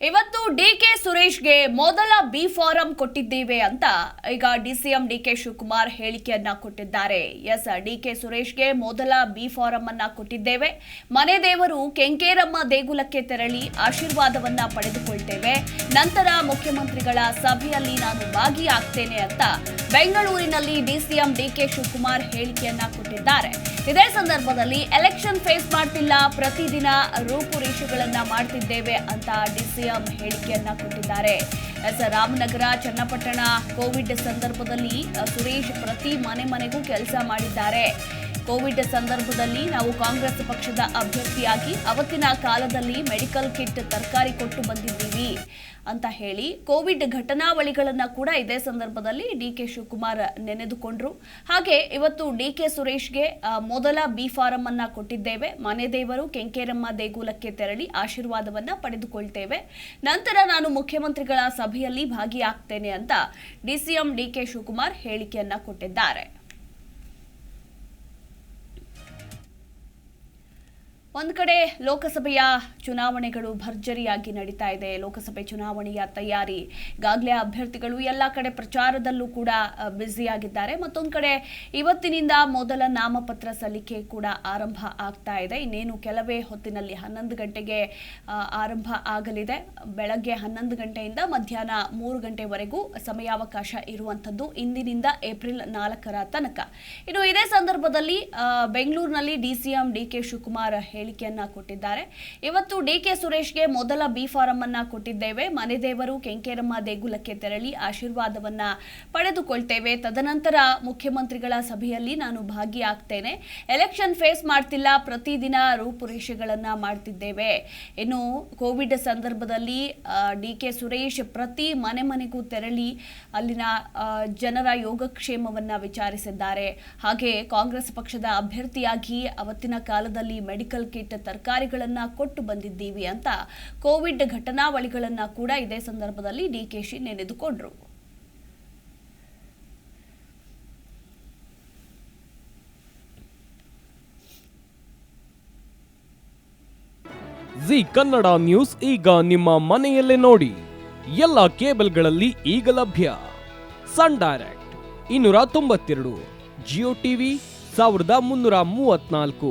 ಇವತ್ತು D K ಸುರೇಶ್ಗೆ ಮೊದಲ B form ಕೊಟ್ಟಿದ್ದೇವೆ ಅಂತ ಈಗ D C M D K Shivakumar ಹೇಳಿಕೆಯನ್ನ ಕೊಟ್ಟಿದ್ದಾರೆ. ಎಸ್, ಡಿ ಕೆ ಸುರೇಶ್ಗೆ ಮೊದಲ ಬಿ ಫಾರಂ ಅನ್ನ ಕೊಟ್ಟಿದ್ದೇವೆ. ಮನೆ ದೇವರು ಕೆಂಕೇರಮ್ಮ ದೇಗುಲಕ್ಕೆ ತೆರಳಿ ಆಶೀರ್ವಾದವನ್ನ ಪಡೆದುಕೊಳ್ತೇವೆ. ನಂತರ ಮುಖ್ಯಮಂತ್ರಿಗಳ ಸಭೆಯಲ್ಲಿ ನಾನು ಭಾಗಿಯಾಗ್ತೇನೆ ಅಂತ ಬೆಂಗಳೂರಿನಲ್ಲಿ ಡಿಸಿಎಂ ಡಿ ಕೆ ಶಿವಕುಮಾರ್ ಹೇಳಿಕೆಯನ್ನ ಕೊಟ್ಟಿದ್ದಾರೆ. ಇದೇ ಸಂದರ್ಭದಲ್ಲಿ ಎಲೆಕ್ಷನ್ ಫೇಸ್ ಮಾಡ್ತಿಲ್ಲ. ಪ್ರತಿದಿನ ರೂಪುರೇಷೆಗಳನ್ನ ಮಾಡ್ತಿದ್ದೇವೆ ಅಂತ ಡಿಸಿಎಂ ಹೇಳಿಕೆಯನ್ನ ಕೊಟ್ಟಿದ್ದಾರೆ. ಎಸ್ ರಾಮನಗರ ಚನ್ನಪಟ್ಟಣ ಕೋವಿಡ್ ಸಂದರ್ಭದಲ್ಲಿ ಸುರೇಶ್ ಪ್ರತಿ ಮನೆ ಮನೆಗೂ ಕೆಲಸ ಮಾಡಿದ್ದಾರೆ. ಕೋವಿಡ್ ಸಂದರ್ಭದಲ್ಲಿ ನಾವು ಕಾಂಗ್ರೆಸ್ ಪಕ್ಷದ ಅಭ್ಯರ್ಥಿಯಾಗಿ ಅವತ್ತಿನ ಕಾಲದಲ್ಲಿ ಮೆಡಿಕಲ್ ಕಿಟ್ ತರಕಾರಿ ಕೊಟ್ಟು ಬಂದಿದ್ದೀವಿ ಅಂತ ಹೇಳಿ ಕೋವಿಡ್ ಘಟನಾವಳಿಗಳನ್ನ ಕೂಡ ಇದೇ ಸಂದರ್ಭದಲ್ಲಿ ಡಿ ಕೆ ಶಿವಕುಮಾರ್ ನೆನೆದುಕೊಂಡ್ರು. ಹಾಗೆ ಇವತ್ತು ಡಿ ಕೆ ಸುರೇಶ್ಗೆ ಮೊದಲ ಬಿ ಫಾರಂ ಅನ್ನ ಕೊಟ್ಟಿದ್ದೇವೆ. ಮನೆ ದೇವರು ಕೆಂಕೇರಮ್ಮ ದೇಗುಲಕ್ಕೆ ತೆರಳಿ ಆಶೀರ್ವಾದವನ್ನ ಪಡೆದುಕೊಳ್ತೇವೆ. ನಂತರ ನಾನು ಮುಖ್ಯಮಂತ್ರಿಗಳ ಸಭೆಯಲ್ಲಿ ಭಾಗಿಯಾಗ್ತೇನೆ ಅಂತ ಡಿಸಿಎಂ ಡಿ ಕೆ ಶಿವಕುಮಾರ್ ಹೇಳಿಕೆಯನ್ನ ಕೊಟ್ಟಿದ್ದಾರೆ. ಒಂದು ಕಡೆ ಲೋಕಸಭೆಯ ಚುನಾವಣೆಗಳು ಭರ್ಜರಿಯಾಗಿ ನಡೀತಾ ಇದೆ. ಲೋಕಸಭೆ ಚುನಾವಣೆಯ ತಯಾರಿ, ಈಗಾಗಲೇ ಅಭ್ಯರ್ಥಿಗಳು ಎಲ್ಲ ಕಡೆ ಪ್ರಚಾರದಲ್ಲೂ ಕೂಡ ಬ್ಯುಸಿಯಾಗಿದ್ದಾರೆ. ಮತ್ತೊಂದು ಕಡೆ ಇವತ್ತಿನಿಂದ ಮೊದಲ ನಾಮಪತ್ರ ಸಲ್ಲಿಕೆ ಕೂಡ ಆರಂಭ ಆಗ್ತಾ ಇದೆ. ಇನ್ನೇನು ಕೆಲವೇ ಹೊತ್ತಿನಲ್ಲಿ ಹನ್ನೊಂದು ಗಂಟೆಗೆ ಆರಂಭ ಆಗಲಿದೆ. ಬೆಳಗ್ಗೆ ಹನ್ನೊಂದು ಗಂಟೆಯಿಂದ ಮಧ್ಯಾಹ್ನ ಮೂರು ಗಂಟೆವರೆಗೂ ಸಮಯಾವಕಾಶ ಇರುವಂಥದ್ದು ಇಂದಿನಿಂದ ಏಪ್ರಿಲ್ ನಾಲ್ಕರ ತನಕ. ಇನ್ನು ಇದೇ ಸಂದರ್ಭದಲ್ಲಿ ಬೆಂಗಳೂರಿನಲ್ಲಿ ಡಿಸಿಎಂ ಡಿ ಕೆ ಶಿವಕುಮಾರ್ ಹೇಳಿಕೆಯನ್ನ ಕೊಟ್ಟಿದ್ದಾರೆ. ಇವತ್ತು ಡಿ ಕೆ ಸುರೇಶ್ಗೆ ಮೊದಲ ಬಿ ಫಾರಂ ಅನ್ನ ಕೊಟ್ಟಿದ್ದೇವೆ ಮನೆದೇವರು ಕೆಂಕೇರಮ್ಮ ದೇಗುಲಕ್ಕೆ ತೆರಳಿ ಆಶೀರ್ವಾದವನ್ನ ಪಡೆದುಕೊಳ್ತೇವೆ. ತದನಂತರ ಮುಖ್ಯಮಂತ್ರಿಗಳ ಸಭೆಯಲ್ಲಿ ನಾನು ಭಾಗಿಯಾಗ್ತೇನೆ. ಎಲೆಕ್ಷನ್ ಫೇಸ್ ಮಾಡ್ತಿಲ್ಲ. ಪ್ರತಿದಿನ ರೂಪುರೇಷೆಗಳನ್ನ ಮಾಡ್ತಿದ್ದೇವೆ. ಇನ್ನು ಕೋವಿಡ್ ಸಂದರ್ಭದಲ್ಲಿ ಡಿ ಕೆ ಸುರೇಶ್ ಪ್ರತಿ ಮನೆ ಮನೆಗೂ ತೆರಳಿ ಅಲ್ಲಿನ ಜನರ ಯೋಗಕ್ಷೇಮವನ್ನ ವಿಚಾರಿಸಿದ್ದಾರೆ. ಹಾಗೆ ಕಾಂಗ್ರೆಸ್ ಪಕ್ಷದ ಅಭ್ಯರ್ಥಿಯಾಗಿ ಅವತ್ತಿನ ಕಾಲದಲ್ಲಿ ಮೆಡಿಕಲ್ ಕಿಟ್ ತರಕಾರಿಗಳನ್ನ ಕೊಟ್ಟು ಬಂದಿದ್ದೀವಿ ಅಂತ ಕೋವಿಡ್ ಘಟನಾವಳಿಗಳನ್ನ ಕೂಡ ಇದೇ ಸಂದರ್ಭದಲ್ಲಿ ಡಿಕೆಶಿ ನೆನೆದುಕೊಂಡ್ರು. ಜಿ ಕನ್ನಡ ನ್ಯೂಸ್ ಈಗ ನಿಮ್ಮ ಮನೆಯಲ್ಲೇ ನೋಡಿ. ಎಲ್ಲ ಕೇಬಲ್ಗಳಲ್ಲಿ ಈಗ ಲಭ್ಯ. ಸನ್ ಡೈರೆಕ್ಟ್ ಇನ್ನೂರ ತೊಂಬತ್ತೆರಡು, ಜಿಯೋ ಟಿವಿ ಸಾವಿರದ ಮುನ್ನೂರ ಮೂವತ್ನಾಲ್ಕು